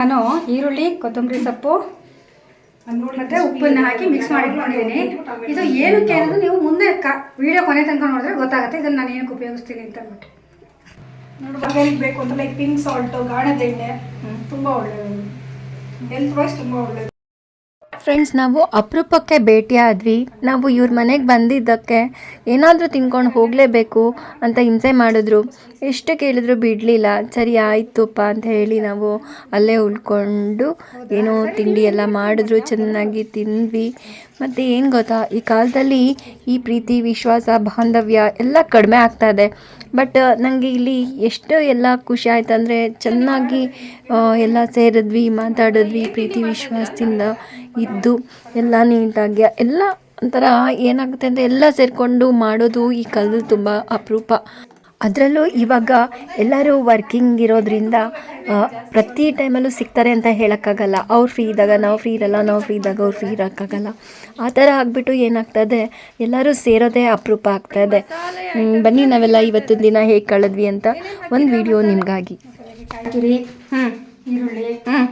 ನಾನು ಈರುಳ್ಳಿ ಕೊತ್ತಂಬರಿ ಸೊಪ್ಪು ಮತ್ತೆ ಉಪ್ಪನ್ನ ಹಾಕಿ ಮಿಕ್ಸ್ ಮಾಡಿ ಇಟ್ಕೊಂಡಿದ್ದೀನಿ ಇದು ಏನಕ್ಕೆ ಅನ್ನೋದು ನೀವು ಮುಂದೆ ಕ ವಿಡಿಯೋ ಕೊನೆ ತನಕ ನೋಡಿದ್ರೆ ಗೊತ್ತಾಗುತ್ತೆ. ಇದನ್ನು ನಾನು ಏನಕ್ಕೆ ಉಪಯೋಗಿಸ್ತೀನಿ ಅಂತ ಅಂದ್ಬಿಟ್ಟು. ನೋಡಿ ಬೇಕು ಅಂತ ಲೈಕ್ ಪಿಂಕ್ ಸಾಲ್ಟು ಗಾಣದ ಎಣ್ಣೆ. ತುಂಬಾ ಒಳ್ಳೆಯದು ಹೆಲ್ತ್ ವೈಸ್ ತುಂಬಾ ಒಳ್ಳೆಯದು ಫ್ರೆಂಡ್ಸ್ ನಾವು ಅಪರೂಪಕ್ಕೆ ಭೇಟಿಯಾದ್ವಿ ನಾವು ಇವ್ರ ಮನೆಗೆ ಬಂದಿದ್ದಕ್ಕೆ ಏನಾದರೂ ತಿನ್ಕೊಂಡು ಹೋಗಲೇಬೇಕು ಅಂತ ಹಿಂಸೆ ಮಾಡಿದ್ರು. ಎಷ್ಟು ಕೇಳಿದ್ರು ಬಿಡಲಿಲ್ಲ. ಸರಿ, ಆಯಿತುಪ್ಪ ಅಂತ ಹೇಳಿ ನಾವು ಅಲ್ಲೇ ಉಳ್ಕೊಂಡು ಏನೋ ತಿಂಡಿ ಎಲ್ಲ ಮಾಡಿದ್ರು. ಚೆನ್ನಾಗಿ ತಿಂದ್ವಿ. ಮತ್ತು ಏನು ಗೊತ್ತಾ? ಈ ಕಾಲದಲ್ಲಿ ಈ ಪ್ರೀತಿ, ವಿಶ್ವಾಸ, ಬಾಂಧವ್ಯ ಎಲ್ಲ ಕಡಿಮೆ ಆಗ್ತಾ ಇದೆ. ಬಟ್ ನನಗೆ ಇಲ್ಲಿ ಎಷ್ಟು ಎಲ್ಲ ಖುಷಿ ಆಯ್ತು ಅಂದರೆ ಚೆನ್ನಾಗಿ ಎಲ್ಲ ಸೇರಿದ್ವಿ, ಮಾತಾಡಿದ್ವಿ, ಪ್ರೀತಿ, ವಿಶ್ವಾಸದಿಂದ ಇದ್ದು, ಎಲ್ಲ ನೀಟಾಗಿ, ಎಲ್ಲ ಒಂಥರ ಏನಾಗುತ್ತೆ ಅಂದರೆ ಎಲ್ಲ ಸೇರಿಕೊಂಡು ಮಾಡೋದು ಈ ಕಾಲದಲ್ಲಿ ತುಂಬ ಅಪರೂಪ. ಅದರಲ್ಲೂ ಇವಾಗ ಎಲ್ಲರೂ ವರ್ಕಿಂಗ್ ಇರೋದ್ರಿಂದ ಪ್ರತಿ ಟೈಮಲ್ಲೂ ಸಿಗ್ತಾರೆ ಅಂತ ಹೇಳೋಕ್ಕಾಗಲ್ಲ. ಅವ್ರು ಫ್ರೀ ಇದ್ದಾಗ ನಾವು ಫ್ರೀ ಇರಲ್ಲ ನಾವು ಫ್ರೀ ಇದ್ದಾಗ ಅವ್ರು ಫ್ರೀ ಇರೋಕ್ಕಾಗಲ್ಲ. ಆ ಥರ ಆಗಿಬಿಟ್ಟು ಇದೆ ಎಲ್ಲರೂ ಸೇರೋದೇ ಅಪರೂಪ ಆಗ್ತಾಯಿದೆ ಬನ್ನಿ ನಾವೆಲ್ಲ ಇವತ್ತಿನ ದಿನ ಹೇಗೆ ಕಳೆದ್ವಿ ಅಂತ ಒಂದು ವಿಡಿಯೋ ನಿಮಗಾಗಿ. ಈರುಳ್ಳಿ.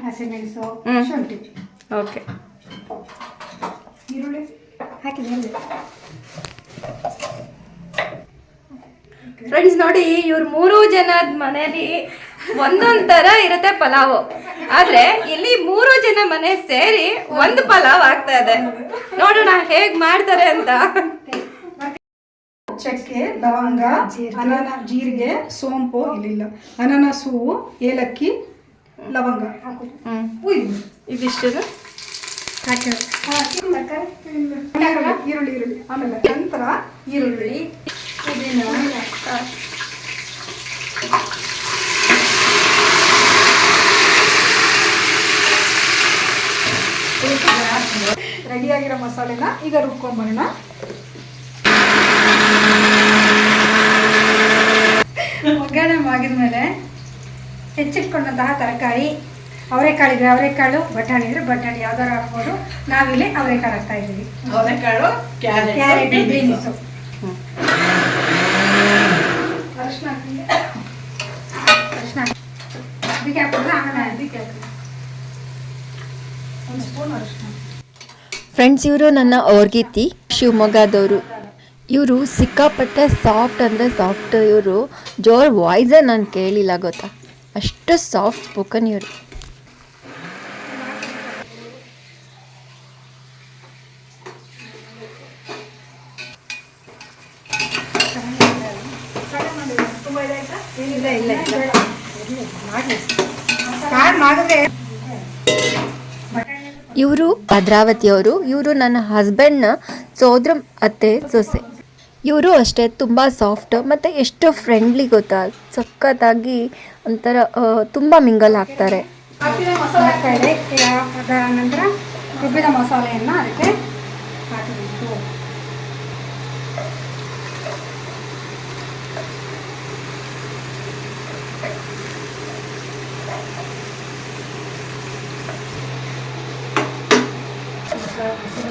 ಹಸಿಮೆಣಸು. ಶುಂಠಿ. ಓಕೆ ಈರುಳ್ಳಿ ಹಾಕಿದ್ದೀನಿ ಫ್ರೆಂಡ್ಸ್ ನೋಡಿ ಇವ್ರ ಮೂರು ಜನದ ಮನೇಲಿ ಒಂದೊಂದ್ ತರ ಇರುತ್ತೆ ಪಲಾವು. ಆದ್ರೆ ಇಲ್ಲಿ ಮೂರು ಜನ ಮನೆ ಸೇರಿ ಒಂದು ಪಲಾವ್ ಆಗ್ತಾ ಇದೆ. ನೋಡೋಣ ಹೇಗ್ ಮಾಡ್ತಾರೆ ಅಂತ. ಚಕ್ಕೆ ಲವಂಗ ಅನಾನ ಜೀರಿಗೆ ಸೋಂಪು ಇಲ್ಲಿಲ್ಲ. ಅನಾನಸ್ ಹೂವು ಏಲಕ್ಕಿ ಲವಂಗ. ಇದಿಷ್ಟು ಈರುಳ್ಳಿ ಈರುಳ್ಳಿ ಆಮೇಲೆ ನಂತರ ಈರುಳ್ಳಿ. ಪುದೀನ ರೆಡಿಯಾಗಿರೋ ಮಸಾಲೆನ ಈಗ ರುಬ್ಕೊಂಬರೋಣ ಒಗ್ಗರಣೆ ಆಗಿದ್ಮೇಲೆ ಹೆಚ್ಚಿಟ್ಕೊಂಡಂತಹ ತರಕಾರಿ ಅವರೆಕಾಳು ಇದ್ರೆ ಅವರೆಕಾಳು ಬಟಾಣಿ ಇದ್ರೆ ಬಟಾಣಿ ಯಾವ್ದಾರು ಹಾಕ್ಬೋದು ನಾವಿಲ್ಲಿ ಅವರೆಕಾಳು ಹಾಕ್ತಾ ಇದ್ದೀವಿ. ಅವರೆಕಾಳು ಕ್ಯಾರೆಟ್ ಬೀನ್ಸು. ಅರಿಶಿನ ಅರಿಶಿನ ಅದಕ್ಕೆ ಹಾಕಿದ್ರೆ ಆಮೇಲೆ ಅದಕ್ಕೆ ಫ್ರೆಂಡ್ಸ್ ಇವರು ನನ್ನ ಅವ್ರಗೀತಿ ಶಿವಮೊಗ್ಗದವರು. ಇವರು ಸಿಕ್ಕಾಪಟ್ಟೆ ಸಾಫ್ಟ್ ಅಂದರೆ ಸಾಫ್ಟ್ ಇವರು ಜೋರ್ ವಾಯ್ಸೇ ನಾನು ಕೇಳಿಲ್ಲ ಗೊತ್ತಾ? ಅಷ್ಟು ಸಾಫ್ಟ್ ಸ್ಪೋಕನ್ ಇವರು ತುಂಬ ಇದಾಯ್ತಾ ಇಲ್ಲ ಇಲ್ಲ ಇಲ್ಲ. ಸ್ಟಾರ್ಟ್ ಮಾಡಿದ್ರೆ ಇವರು ಭದ್ರಾವತಿಯವರು ಇವರು ನನ್ನ ಹಸ್ಬೆಂಡ್ನ ಸೋದ್ರ ಅತ್ತೆ ಸೊಸೆ. ಇವರು ಅಷ್ಟೇ ತುಂಬ ಸಾಫ್ಟ್ ಮತ್ತು ಎಷ್ಟು ಫ್ರೆಂಡ್ಲಿ ಗೊತ್ತಾ? ಸಖತ್ತಾಗಿ ಒಂಥರ ತುಂಬ ಮಿಂಗಲ್ ಆಗ್ತಾರೆ. ಹಾಕಿದ ಮಸಾಲೆ ಇದೆ ನಂತರ ರುಬ್ಬಿದ ಮಸಾಲೆಯನ್ನು ಅದಕ್ಕೆ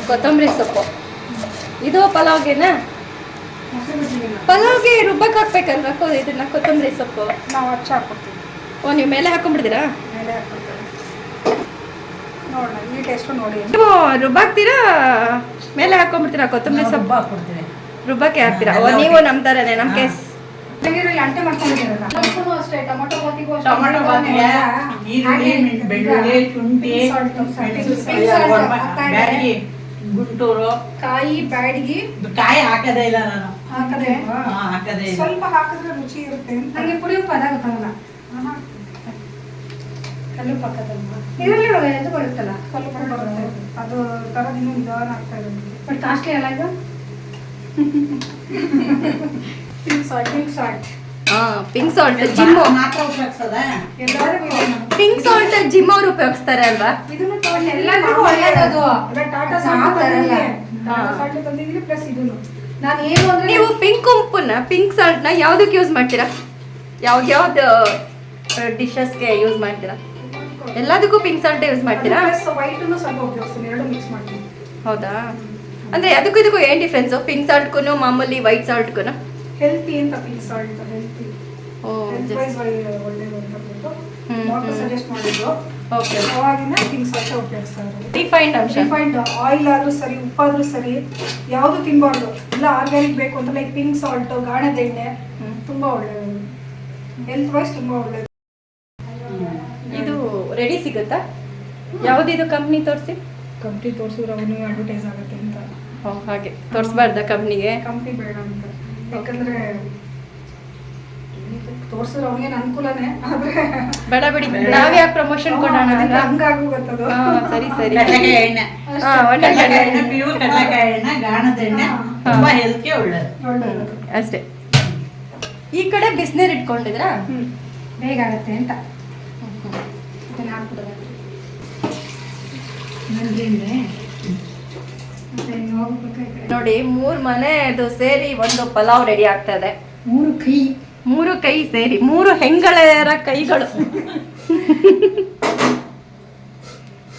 ಕೊತ್ತಂಬರಿ ಸೊಪ್ಪು. ಇದು ಪಲಾವ್ಗೆನಾ? ಪಲಾವ್ಗೆ ರುಬ್ಬಕ್ಕೆ ಹಾಕ್ಬೇಕಲ್ವಾ ಇದನ್ನ ಕೊತ್ತಂಬರಿ ಸೊಪ್ಪು? ನಾವು ಹಚ್ಚ ಹಾಕ್ಕೊಡ್ತೀವಿ ಓ ನೀವು ಮೇಲೆ ಹಾಕೊಂಡ್ಬಿಡ್ತೀರಾ? ಮೇಲೆ ಹಾಕ್ಕೊಡ್ತೀವಿ ನೋಡೋಣ ಈ ಟೇಸ್ಟು ನೋಡಿ. ನೀವು ರುಬ್ಬಾಕ್ತೀರಾ ಮೇಲೆ ಹಾಕೊಂಡ್ಬಿಡ್ತೀರಾ ಕೊತ್ತಂಬರಿ ಸೊಪ್ಪು? ರುಬ್ಬಕ್ಕೆ ಹಾಕ್ತೀರಾ? ಓ ನೀವು ನಮ್ಮ ಥರನೇ ನಮ್ಮ ಕೇಸ್ ಅಂಟೆ ಮಾಡ್ಕೊಂಡಿದ್ದೀರಲ್ಲ? ಅಷ್ಟೇ ಟೊಮೊಟೊ ಬಾತಿಗೂ ಟೊಮೆಟೊ ಬಾತಿಗೆ ಈರುಳ್ಳಿ ಬೆಳ್ಳುಳ್ಳಿ ಶುಂಠಿ ಗುಂಟೂರು. ಕಾಯಿ ಬ್ಯಾಡ್ಗಿ. ಕಾಯಿ ಹಾಕದೇ ಇಲ್ಲ ನಾನು. ಹಾಕದೆ? ಹಾಕದೇ ಇಲ್ಲ. ಸ್ವಲ್ಪ ಹಾಕಿದ್ರೆ ರುಚಿ ಇರುತ್ತೆ ನನಗೆ ಪುಡಿ ಉಪ್ಪು ಅದಾಗ ಬರಲ್ಲ. ಆಹಾ. ಕಲ್ಲು ಪಕ್ಕದಲ್ಲ ಇದರಲ್ಲಿ ಇದು ಬರುತ್ತಲ್ಲ? ಸ್ವಲ್ಪ ಬರುತ್ತೆ. ಅದು ತರದಿನ್ನೂ ನಿಧಾನ ಆಗ್ತಾ ಇರೋದು ಬಟ್ ಕಾಸ್ಟ್ಲಿ ಅಲ್ಲ ಇದು? ಸಾಲ್ಟ್ ಸಾಲ್ಟ್ ಪಿಂಕ್ ಸಾಲ್ಟ್ ಜಿಮ್ಮು ಮಾತ್ರ ಉಪಯೋಗಿಸದ ಪಿಂಕ್ ಸಾಲ್ಟ್ ಜಿಮ್ ಅವ್ರು ಉಪಯೋಗಿಸ್ತಾರೆ ಅಲ್ವಾ? ಎಲ್ಲರಿಗೂ ಒಳ್ಳೇದದು. ಟಾಟಾ ನಾವು ಸಾಲ್ಟ್ ತರಲ್ಲ. ಟಾಟಾ ಸಾಲ್ಟ್ ತಂದಿದ್ದೀನಿ ಪ್ಲಸ್ ಇದನ್ನು. ನಾನು ಏನು ಅಂದ್ರೆ ನೀವು ಪಿಂಕ್ ಉಂಪುನ ಪಿಂಕ್ ಸಾಲ್ಟ್ನ ಯಾವುದಕ್ಕೆ ಯೂಸ್ ಮಾಡ್ತೀರಾ? ಯಾವ ಯಾವ್ದು ಡಿಶಸ್ಗೆ ಯೂಸ್ ಮಾಡ್ತೀರಾ? ಎಲ್ಲದಕ್ಕೂ ಪಿಂಕ್ ಸಾಲ್ಟ್ ಯೂಸ್ ಮಾಡ್ತೀರಾ? ಪ್ಲಸ್ ವೈಟನ್ನು ಸ್ವಲ್ಪ ಉಪಯೋಗಿಸ್ತೀನಿ. ಎರಡು ಮಿಕ್ಸ್ ಮಾಡ್ತೀನಿ. ಹೌದಾ? ಅಂದ್ರೆ ಅದಕ್ಕೂ ಇದಕ್ಕೂ ಏನು ಡಿಫ್ರೆನ್ಸು ಪಿಂಕ್ ಸಾಲ್ಟ್ಗೂ ಮಾಮೂಲಿ ವೈಟ್ ಸಾಲ್ಟ್ಗೂ ಹೆಲ್ತಿ ಅಂತ pink salt healthy oh health wise ಒಳ್ಳೇದು ಅಂತ ಬಿಟ್ಟು ಡಾಕ್ಟರ್. ಸಜೆಸ್ಟ್ ಮಾಡಿದ್ರು. ಓಕೆ ಅವಾಗಿನ ಪಿಂಕ್ ಸಾಲ್ಟ್ ಉಪಯೋಗಿಸ್ತಾ ಇರೋದು ರಿಫೈಂಡ್ ಅಂಶ ಆಯಿಲ್ ಆದ್ರೂ ಸರಿ ಉಪ್ಪಾದ್ರೂ ಸರಿ ಯಾವುದು ತಿನ್ಬಾರ್ದು. ಇಲ್ಲ ಆರ್ಗ್ಯಾನಿಕ್ ಬೇಕು ಅಂತ ಲೈಕ್ ಪಿಂಕ್ ಸಾಲ್ಟ್ ಗಾಣದ ಎಣ್ಣೆ ತುಂಬಾ ಒಳ್ಳೆಯದು ಹೆಲ್ತ್ ವೈಸ್ ತುಂಬಾ ಒಳ್ಳೆಯದು ಇದು ರೆಡಿ ಸಿಗುತ್ತಾ? ಯಾವುದಿದು ಕಂಪ್ನಿ ತೋರಿಸಿ? ಕಂಪ್ನಿ ತೋರಿಸಿದ್ರೆ ಅವನು ಅಡ್ವರ್ಟೈಸ್ ಆಗುತ್ತೆ ಅಂತ. ಹಾಗೆ. ತೋರಿಸ್ಬಾರ್ದ ಕಂಪ್ನಿಗೆ ಕಂಪ್ನಿ ಬೇಡ ಅಂತ. ಯಾಕಂದ್ರೆ ತೋರ್ಸಿದ್ರೆ ಅವನಿಗೇನು ಅನುಕೂಲನೇ? ಆದ್ರೆ ಬೇಡ ಬಿಡಿ. ನಾವ್ಯಾಕೆ ಪ್ರಮೋಷನ್ ಕೊಡೋಣ? ಹಂಗಾಗೋಗತ್ತದು ಹಾ, ಸರಿ ಸರಿ. ಪ್ಯೂರ್ ಕಡಲೆಕಾಯಿ ಎಣ್ಣೆ ಗಾಣದ ಎಣ್ಣೆ ತುಂಬಾ ಹೆಲ್ತ್ಗೆ ಒಳ್ಳೇದು. ಒಳ್ಳೆಯದು ಅಷ್ಟೇ. ಈ ಕಡೆ ಬಿಸ್ನೀರ್ ಇಟ್ಕೊಂಡಿದ್ರಾ ಬೇಗ ಆಗತ್ತೆ ಅಂತ. ಇದನ್ನ ಹಾಕ್ಬಿಡೋದು ಮತ್ತೆ ಇನ್ನು ಹೋಗ್ಬೇಕು ಈ ಕಡೆ. ನೋಡಿ ಮೂರ್ ಮನೆದು ಸೇರಿ ಒಂದು ಪಲಾವ್ ರೆಡಿ ಆಗ್ತಾ ಇದೆ ಮೂರು ಕೈ. ಮೂರು ಕೈ ಸೇರಿ ಮೂರು ಹೆಂಗಳೆಯರ ಕೈಗಳು.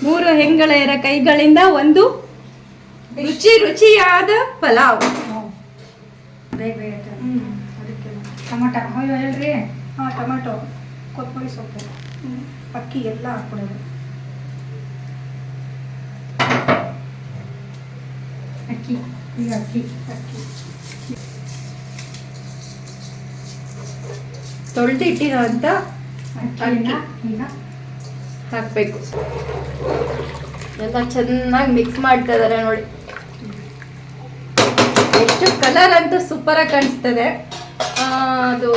ಮೂರು ಹೆಂಗಳೆಯರ ಕೈಗಳಿಂದ ಒಂದು ರುಚಿ ರುಚಿಯಾದ ಪಲಾವ್. ಟೊಮೊಟೊ. ಹೇಳ್ರಿ. ಹಾ ಟೊಮೆಟೊ. ಕೊತ್ತಂಬರಿ ಸೊಪ್ಪು. ಅಕ್ಕಿ ಎಲ್ಲ ಹಾಕ್ಬಿಡೋದು. ಅಕ್ಕಿ ಈಗ ಅಕ್ಕಿ ಅಕ್ಕಿ. ತೊಳೆದು ಇಟ್ಟಿರೋಂಥ ಅಕ್ಕಿನ ಈಗ ಹಾಕಬೇಕು. ಎಲ್ಲ ಚೆನ್ನಾಗಿ ಮಿಕ್ಸ್ ಮಾಡ್ತಾ ಇದಾರೆ ನೋಡಿ. ಎಷ್ಟು ಕಲರ್ ಅಂತೂ ಸೂಪರಾಗಿ ಕಾಣಿಸ್ತದೆ. ಅದು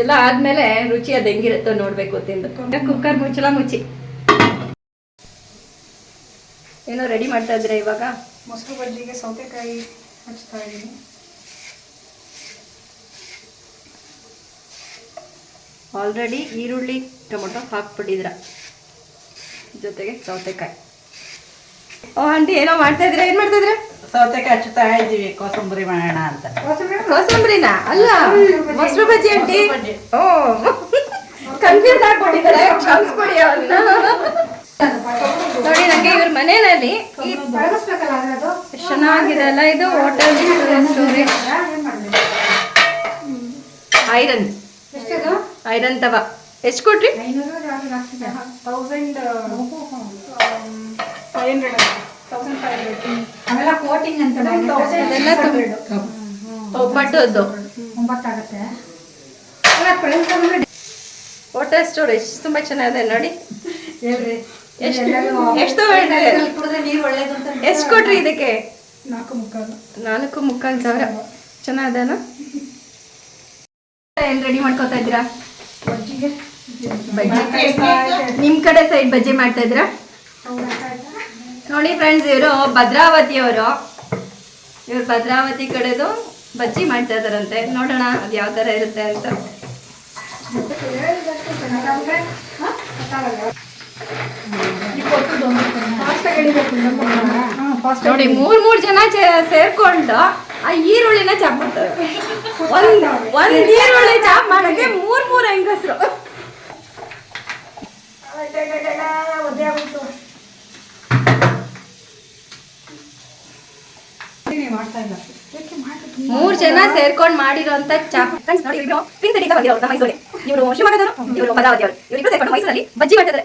ಎಲ್ಲ ಆದ್ಮೇಲೆ ರುಚಿ ಅದು ಹೆಂಗಿರುತ್ತೋ ನೋಡ್ಬೇಕು ತಿಂದು. ಕುಕ್ಕರ್ ಮುಚ್ಚಲ ಮುಚ್ಚಿ. ಏನೋ ರೆಡಿ ಮಾಡ್ತಾ ಇದ್ರೆ ಇವಾಗ. ಮೊಸರು ಬಜ್ಜಿಗೆ ಸೌತೆಕಾಯಿ ಹಚ್ತಾ ಇದ್ದೀನಿ. ಆಲ್ರೆಡಿ ಈರುಳ್ಳಿ ಟೊಮೊಟೊ ಹಾಕ್ಬಿಟ್ಟಿದ್ರ ಜೊತೆಗೆ ಸೌತೆಕಾಯಿ. ಓ ಆಂಟಿ ಏನೋ ಮಾಡ್ತಾ ಇದ್ರ ಏನ್ ಮಾಡ್ತಾ ಇದ್ರ ಸೌತೆಕಾಯಿ ಹಚ್ಚುತ್ತಾ ಇದ್ದೀವಿ ಕೋಸಂಬರಿ ಮಾಡೋಣ ಅಂತ. ಕೋಸಂಬರಿನ? ಅಲ್ಲ ಮೊಸರು ಬಜ್ಜಿ ಆಂಟಿ. ಓ ಕನ್ಫ್ಯೂಸ್ ಆಗ್ಬಿಟ್ಟಿದ್ದಾರೆ. ಕ್ಷಮಿಸ್ಬಿಡಿ ಅವ್ರನ್ನ ನೋಡಿ ನನಗೆ ಇವ್ರ ಮನೆಯಲ್ಲಿ ಚೆನ್ನಾಗಿದೆ ಅಲ್ಲ ಇದು ಹೋಟೆಲ್ ಸ್ಟೋರೇಜ್ ಏನ್ ಮಾಡ್ಬೇಕು ಐರನ್ ಐರನ್ ತವ. ಎಷ್ಟು ಕೊಟ್ರಿ? ಒಬ್ಬಟ್ಟದ್ದು ಸ್ಟೋರೇಜ್ ತುಂಬಾ ಚೆನ್ನಾಗಿದೆ ನೋಡಿ. ಹೇಳ್ರಿ. ಎಷ್ಟು ಎಷ್ಟು ಕೊಟ್ರಿ ಇದಕ್ಕೆ? ನಾಲ್ಕು ಮುಕ್ಕಾಲು. ನಾಲ್ಕು ಮುಕ್ಕಾಲು ಸಾವಿರ. ಚೆನ್ನಾಗದೇನ? ಏನ್ ರೆಡಿ ಮಾಡ್ಕೋತಾ ಇದ್ದೀರಾ? ನಿಮ್ ಕಡೆ ಸೈಡ್ ಬಜ್ಜಿ ಮಾಡ್ತಾ ಇದ್ದೀರಾ? ನೋಡಿ ಫ್ರೆಂಡ್ಸ್ ಇವರು ಭದ್ರಾವತಿ ಅವರು ಇವ್ರು ಭದ್ರಾವತಿ ಕಡೆದು ಬಜ್ಜಿ ಮಾಡ್ತಾ ಇದಾರಂತೆ ನೋಡೋಣ ಅದು ಯಾವ ತರ ಇರುತ್ತೆ ಅಂತ. ನೋಡಿ, ಮೂರ್ ಮೂರ್ ಜನ ಸೇರ್ಕೊಂಡು ಆ ಈರುಳ್ಳಿನ ಚಾಪ್ ಮಾಡ್ತಾರೆ. ಒಂದ್ ಈರುಳ್ಳಿ ಚಾಪ್ ಮಾಡಕ್ಕೆ ಮೂರ್ ಮೂರ್ ಹೆಂಗಸರು. ಮೂರ್ ಜನ ಸೇರ್ಕೊಂಡ್ ಮಾಡಿರೋಂತ ಚಾಪ್ ಇವ್ರು ಇವರು ಶಿವಮೊಗ್ಗದವರು, ಇವರು ಇವರಿಬ್ರು ಸೇರ್ಕೊಂಡು ಮೈಸೂರಲ್ಲಿ ಬಜ್ಜಿ ಮಾಡ್ತಿದ್ದಾರೆ.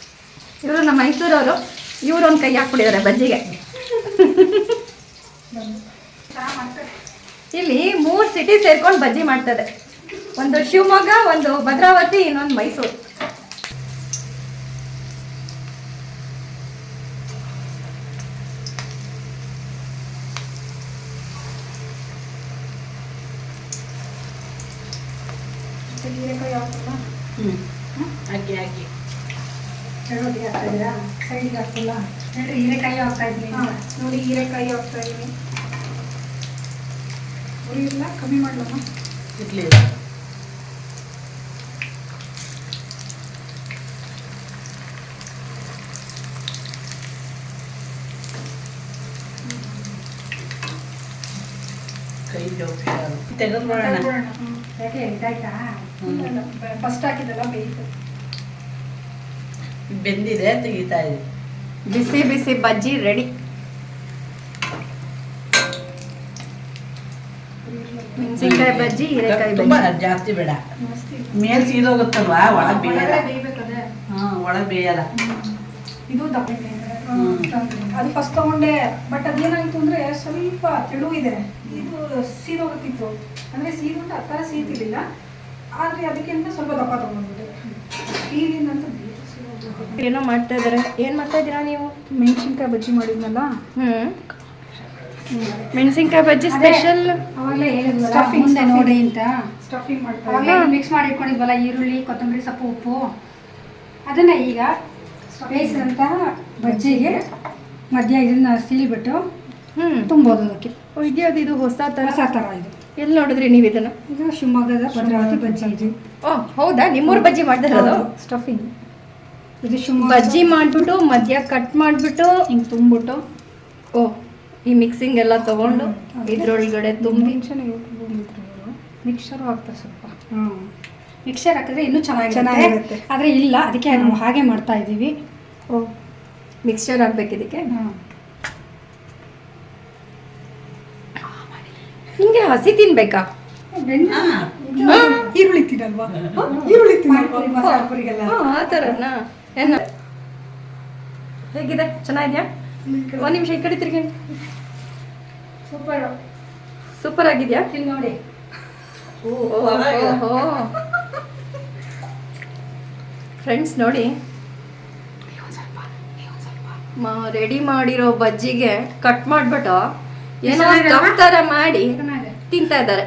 ಇವರು ನಮ್ಮ ಮೈಸೂರವರು ಇವರು ಒಂದು ಕೈ ಹಾಕ್ಬಿಟ್ಟಿದ್ದಾರೆ ಬಜ್ಜಿಗೆ. ಇಲ್ಲಿ ಮೂರ್ ಸಿಟಿ ಸೇರ್ಕೊಂಡು ಬಜ್ಜಿ ಮಾಡ್ತದೆ. ಒಂದು ಶಿವಮೊಗ್ಗ ಒಂದು ಭದ್ರಾವತಿ ಇನ್ನೊಂದು ಮೈಸೂರು. ಹೀರೆಕಾಯಿ ಹಾಕಲ್ಲ ಅಕ್ಕಿ ಚರೋಟಿಗೆ ಹಾಕ್ತಾ ಇದ್ದೀರಾ ಸೈಡ್ಗೆ ಹಾಕ್ತಿಲ್ಲ ಹೀರೆಕಾಯಿ ಹಾಕ್ತಾ ಇದ್ದೀನಿ ನೋಡಿ ಹೀರೆಕಾಯಿ ಹಾಕ್ತಾ ಇದ್ದೀನಿ ಹುಳಿ ಇಲ್ಲ. ಕಮ್ಮಿ ಮಾಡಲಮ್ಮ ಇಡ್ಲಿ ತೆಗೆದು ಯಾಕೆ ಇದಾಯ್ತಾ ಫಸ್ಟ್ ಹಾಕಿದಲ್ಲ ಬೇಯಿತು ಬೆಂದಿದೆ ತೆಗಿತಾ ಇದೆ. ಬಿಸಿ ಬಿಸಿ ಬಜ್ಜಿ ರೆಡಿ. ಮೆಣಸಿನ್ಕಾಯಿ ಬಜ್ಜಿ ಹೀರೆಕಾಯಿ ತುಂಬಾ ಜಾಸ್ತಿ ಬೇಡ. ಮೇಲ್ ಸೀದೋಗುತ್ತಲ್ವಾ? ಒಳ ಬೇಯಲ್ಲ. ಹಾ ಒಳ ಬೇಯಲ್ಲ. ಇದು. ಅದು ಫಸ್ಟ್ ತಗೊಂಡೆ ಬಟ್ ಅದೇನಾಯ್ತು ಅಂದ್ರೆ ಸ್ವಲ್ಪ ತೆಳು ಇದೆ. ಇದು ಸೀದೋಗುತ್ತಿತ್ತು. ಅಂದ್ರೆ ಸೀದು ಆ ಥರ ಸೀತಿರ್ಲಿಲ್ಲ. ಆದ್ರೆ ಅದಕ್ಕಿಂತ ಸ್ವಲ್ಪ ದಪ್ಪ ತಗೊಂಡ್ಬಿಟ್ಟೆ. ಈಗಿನಂತೂ ಏನೋ ಮಾಡ್ತಾ ಇದಾರೆ. ಏನ್ ಮಾಡ್ತಾ ಇದ್ದೀರಾ ನೀವು? ಮೆಣಸಿನ್ಕಾಯಿ ಬಜ್ಜಿ ಮಾಡಿದ್ನಲ್ಲ? ಹ್ಮ್. ಮೆಣಸಿನ್ಕಾಯಿ ಬಜ್ಜಿ ಸ್ಪೆಷಲ್ ಅವಾಗಲೇ ಮುಂದೆ ನೋಡಿ ಅಂತ. ಸ್ಟಫಿಂಗ್ ಮಿಕ್ಸ್ ಮಾಡಿ ಇಟ್ಕೊಂಡಿದ್ವಲ್ಲ ಈರುಳ್ಳಿ ಕೊತ್ತಂಬರಿ ಸೊಪ್ಪು ಉಪ್ಪು. ಅದನ್ನ ಈಗ ಬೇಯಿಸಿದಂತಹ ಬಜ್ಜಿಗೆ ಮಧ್ಯ ಇದನ್ನ ಸೀಳ್ಬಿಟ್ಟು ಹ್ಮ್. ತುಂಬೋದು ಅದಕ್ಕೆ. ಇದ್ಯಾವ್ದು ಇದು ಹೊಸ ತರ? ಹೊಸ ಥರ ಇದು. ಎಲ್ಲಿ ನೋಡಿದ್ರಿ ನೀವು ಇದನ್ನ? ಇದು ಶಿವಮೊಗ್ಗದ ಭದ್ರಾವತಿ ಬಜ್ಜಿ ಇದು. ಓ ಹೌದಾ? ನಿಮ್ಮೂರು ಬಜ್ಜಿ ಮಾಡ್ತಾ ಇರೋದು ಸ್ಟಫಿಂಗ್ ಇದು ಶಿವಮೊಗ್ಗ ಬಜ್ಜಿ ಮಾಡ್ಬಿಟ್ಟು ಮಧ್ಯ ಕಟ್ ಮಾಡ್ಬಿಟ್ಟು ಹಿಂಗೆ ತುಂಬಿಟ್ಟು ಓ ಈ ಮಿಕ್ಸಿಂಗ್ ಎಲ್ಲ ತಗೊಂಡು ಇದ್ರೊಳಗಡೆ ತುಂಬಿ. ಮಿಕ್ಸರು ಹಾಕ್ತಾರೆ ಸ್ವಲ್ಪ. ಹ್ಮ್. ಮಿಕ್ಸರ್ ಹಾಕಿದ್ರೆ ಇನ್ನೂ ಚೆನ್ನಾಗಿರುತ್ತೆ. ಚೆನ್ನಾಗಿರುತ್ತೆ. ಆದರೆ ಇಲ್ಲ ಅದಕ್ಕೆ ನಾವು ಹಾಗೆ ಮಾಡ್ತಾ ಇದ್ದೀವಿ. ಓ ಮಿಕ್ಸರ್ ಹಾಕ್ಬೇಕು ಇದಕ್ಕೆ. ಹ್ಮ್. ಹಿಂಗೆ ಹಸಿ ತಿನ್ಬೇಕಾ? ಈರುಳ್ಳಿ ತಿನ್ನಲ್ವಾ? ಈರುಳ್ಳಿ ತಿನ್ನಲ್ವಾ? ಆ ಥರನಾ ಏನ? ಹೇಗಿದೆ? ಚೆನ್ನಾಗಿದ್ಯಾ? ಒಂದು ನಿಮಿಷ ಈ ಕಡೆ ತಿರ್ಗಿ. ಸೂಪರ್. ಸೂಪರ್ ಆಗಿದ್ಯಾ? ಇಲ್ಲಿ ನೋಡಿ. ಫ್ರೆಂಡ್ಸ್ ನೋಡಿ. ರೆಡಿ ಮಾಡಿರೋ ಬಜ್ಜಿಗೆ ಕಟ್ ಮಾಡ್ಬಿಟ್ಟು ಏನೋ ಮಾಡಿ ತಿಂತಾ ಇದ್ದಾರೆ.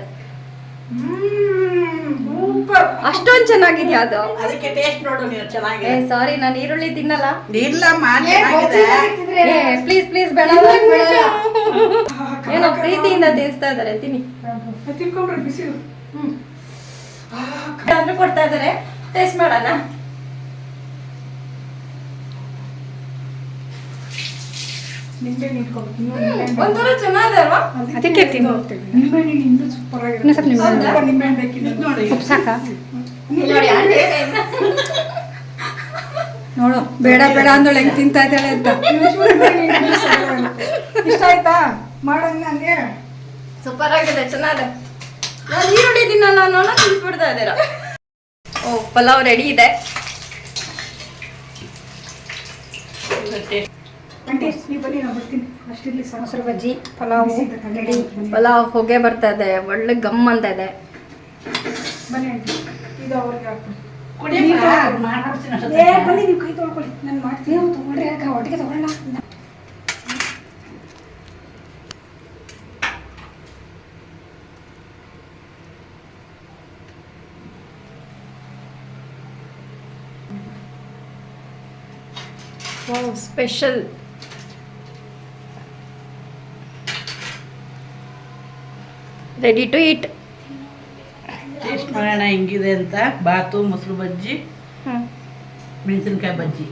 ಸೂಪರ್ ಅಷ್ಟೊಂದು ಚೆನ್ನಾಗಿದ್ಯಾ ಅದು? ಅದಕ್ಕೆ ಟೇಸ್ಟ್ ನೋಡು ನೀವು ಏ ಚೆನ್ನಾಗಿದೆ ಸಾರಿ ನಾನು ಈರುಳ್ಳಿ ತಿನ್ನಲ್ಲ. ಇಲ್ಲ ಚೆನ್ನಾಗಿದೆ. ಏ ಪ್ಲೀಸ್ ಪ್ಲೀಸ್ ಬೇಡ ಏನೋ ಪ್ರೀತಿಯಿಂದ ತಿನ್ಸ್ತಾ ಇದ್ದಾರೆ ತಿನ್ನಿ. ತಿನ್ಕೊಂಡ್ರೆ ಬಿಸಿ ಅಂದ್ರೆ ಕೊಡ್ತಾ ಇದ್ದಾರೆ. ಟೇಸ್ಟ್ ಮಾಡೋಣ ನಿಂಬೆ ನಿಂತ್ಕೊಂಡು ಇನ್ನೂ ನಿಂಬೆ ಒಂಥರ ಚೆನ್ನಾಗಿದೆ ಅಲ್ವಾ? ಅದಕ್ಕೆ ತಿಂದು ಹೋಗ್ತೀವಿ. ಇನ್ನೂ ಸೂಪರ್ ಇನ್ನೂ ಸ್ವಲ್ಪ ನಿಂಬೆ ಹಣ್ಣು. ಬೇಕಿದೆ ನೋಡಿ. ಸಾಕ? ನೋಡಿ ನೋಡು ಬೇಡ ಬೇಡ ಅಂದ್ರೆ ಹೆಂಗ್ ತಿಂತಾ ಇದ್ದಾಳೆ ಅಂತ. ಇಷ್ಟ ಆಯ್ತಾ? ಮಾಡೋಣ ಹಂಗೆ. ಸೂಪರ್ ಆಗಿದೆ ಚೆನ್ನಾಗಿದೆ. ನಾನು ಈರುಳ್ಳಿ ತಿನ್ನಲ್ಲ ನಾನು ತಿನ್ಸ್ಬಿಡ್ತಾ ಇದ್ದೀರಾ? ಓ ಪಲಾವ್ ರೆಡಿ ಇದೆ. ಆಂಟಿ ನೀವು ಬನ್ನಿ ನಾನು ಬರ್ತೀನಿ. ಅಷ್ಟಿರ್ಲಿ ಸಾಕು. ಮೊಸರು ಬಜ್ಜಿ ಪಲಾವ್ ರೆಡಿ ಪಲಾವ್ ಹೊಗೆ ಬರ್ತಾ ಇದೆ ಒಳ್ಳೆ ಗಮ್ ಅಂತ ಇದೆ. ಬನ್ನಿ ಆಂಟಿ ಇದು ಅವ್ರಿಗೆ ಏ ಬನ್ನಿ ನೀವು ಕೈ ತೊಳ್ಕೊಳ್ಳಿ. ನಾನು ಮಾಡ್ತೀನಿ. ಒಟ್ಟಿಗೆ special. Ready to eat taste ಮಾಡೋಣ ಹೆಂಗಿದೆ ಅಂತ? ಬಾತು ಮೊಸರು ಬಜ್ಜಿ ಮೆಣಸಿನ್ಕಾಯಿ ಬಜ್ಜಿ.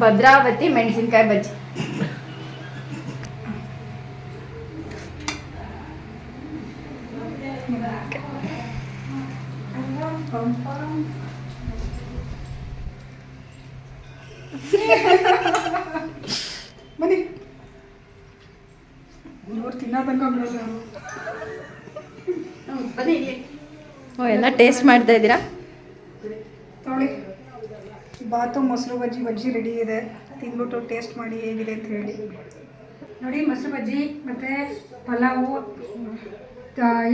ಭದ್ರಾವತಿ ಮೆಣಸಿನ್ಕಾಯಿ ಬಜ್ಜಿ ಬನ್ನಿ ಇವ್ರು ತಿನ್ನೋದಂಗ ಬಿಡೋದು ಓ ಎಲ್ಲ ಟೇಸ್ಟ್ ಮಾಡ್ತಾ ಇದ್ದೀರಾ? ನೋಡಿ ಬಾತು ಮೊಸರು ಬಜ್ಜಿ ಬಜ್ಜಿ ರೆಡಿ ಇದೆ. ತಿಂದ್ಬಿಟ್ಟು ಟೇಸ್ಟ್ ಮಾಡಿ ಹೇಗಿದೆ ಅಂತ ಹೇಳಿ. ನೋಡಿ ಮೊಸರು ಬಜ್ಜಿ ಮತ್ತು ಪಲಾವು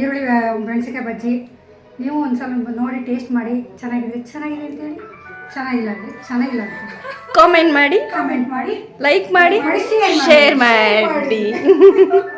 ಈರುಳ್ಳಿ ಮೆಣಸಿಕಾಯಿ ಬಜ್ಜಿ. ನೀವು ಒಂದು ಸಲ ನೋಡಿ ಟೇಸ್ಟ್ ಮಾಡಿ ಚೆನ್ನಾಗಿದೆ ಚೆನ್ನಾಗಿದೆ ಅಂತ ಹೇಳಿ. ಚೆನ್ನಾಗಿಲ್ಲ ಅಂದರೆ ಚೆನ್ನಾಗಿಲ್ಲ ಅಂತ ಕಾಮೆಂಟ್ ಮಾಡಿ ಕಾಮೆಂಟ್ ಮಾಡಿ. ಲೈಕ್ ಮಾಡಿ. ಶೇರ್ ಮಾಡಿ.